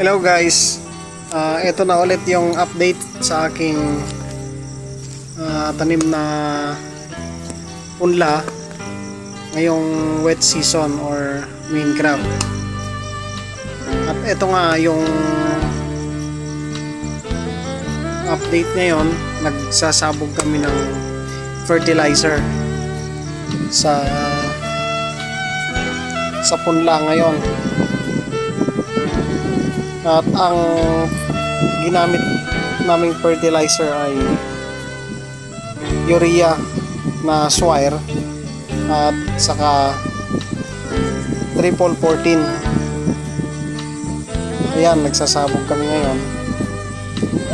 Hello guys, Ah, ito na ulit yung update sa aking ah, tanim na punla ngayong wet season or main crop. At ito nga yung update ngayon, nagsasabog kami ng fertilizer sa sa punla ngayon. At ang ginamit naming fertilizer ay urea na swire at saka triple 14 ayan nagsasabog kami ngayon.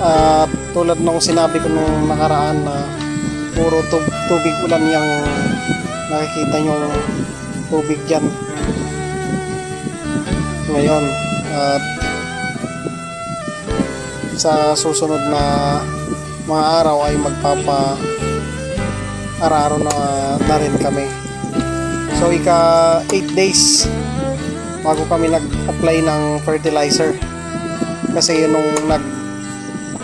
At tulad nung sinabi ko nung nakaraan na puro tub- tubig ulan yung nakikita nyo tubig dyan. Ngayon at sa susunod na mga araw ay magpapa araro na, na rin kami. So ika 8 days bago kami nag-apply ng fertilizer. Kasi yun nung nag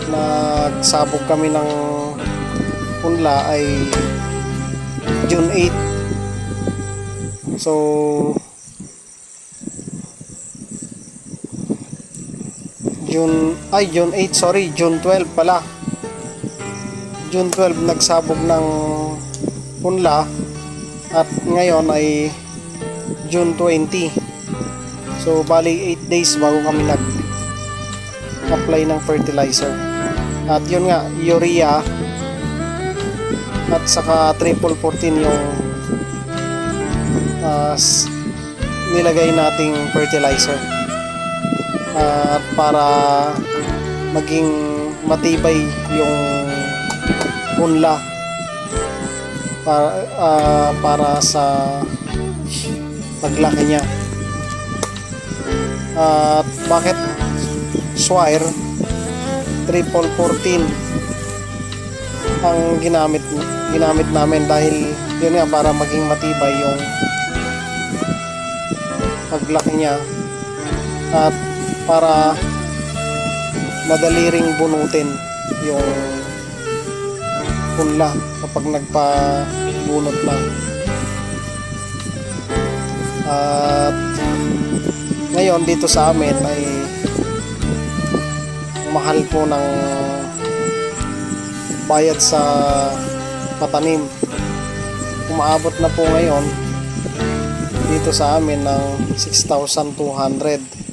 nagsabog kami ng punla ay June 8 so June ay June 8 sorry June 12 pala. June 12 nagsabog ng punla at ngayon ay June 20 so bali 8 days bago kami nag apply ng fertilizer. At yun nga urea at saka triple 14 yung s- nilagay nating fertilizer para maging matibay yung punla para ah, para sa paglaki niya. At bakit swire? Triple 14 ang ginamit ginamit namin dahil yun nga para maging matibay yung paglaki niya. At para madali ring bunutin yung punla kapag nagpabunot na. At ngayon dito sa amin ay mahal po ng bayad sa patanim umaabot na po ngayon dito sa amin ng 6,200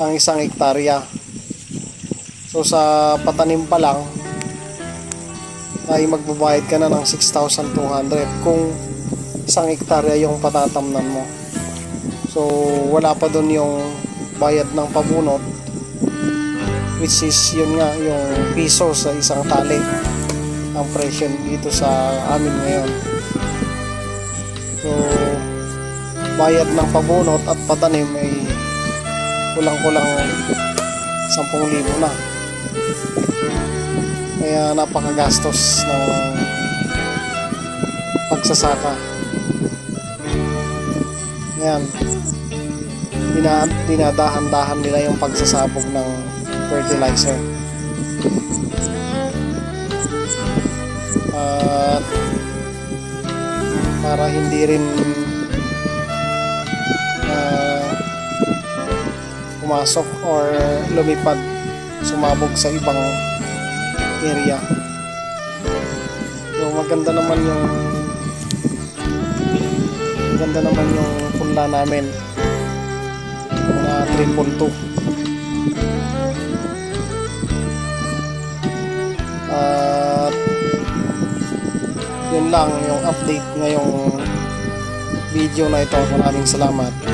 ang isang hektarya. So sa patanim pa lang ay magbabayad ka na ng 6,200 kung isang hektarya yung patatamnan mo. So wala pa dun yung bayad ng pabunot which is yun nga yung piso sa isang tali ang presyo dito sa amin ngayon. So bayad ng pabunot at patanim ay kulang-kulang 10,000 na. Kaya napakagastos ng pagsasaka. Yan. Dina, dinadahan-dahan nila yung pagsasabog ng fertilizer. At para hindi rin pumasok or lumipad sumabog sa ibang area. So maganda naman yung maganda naman yung punla namin. Na triple 2 at yun lang yung update ngayong video na ito. Maraming salamat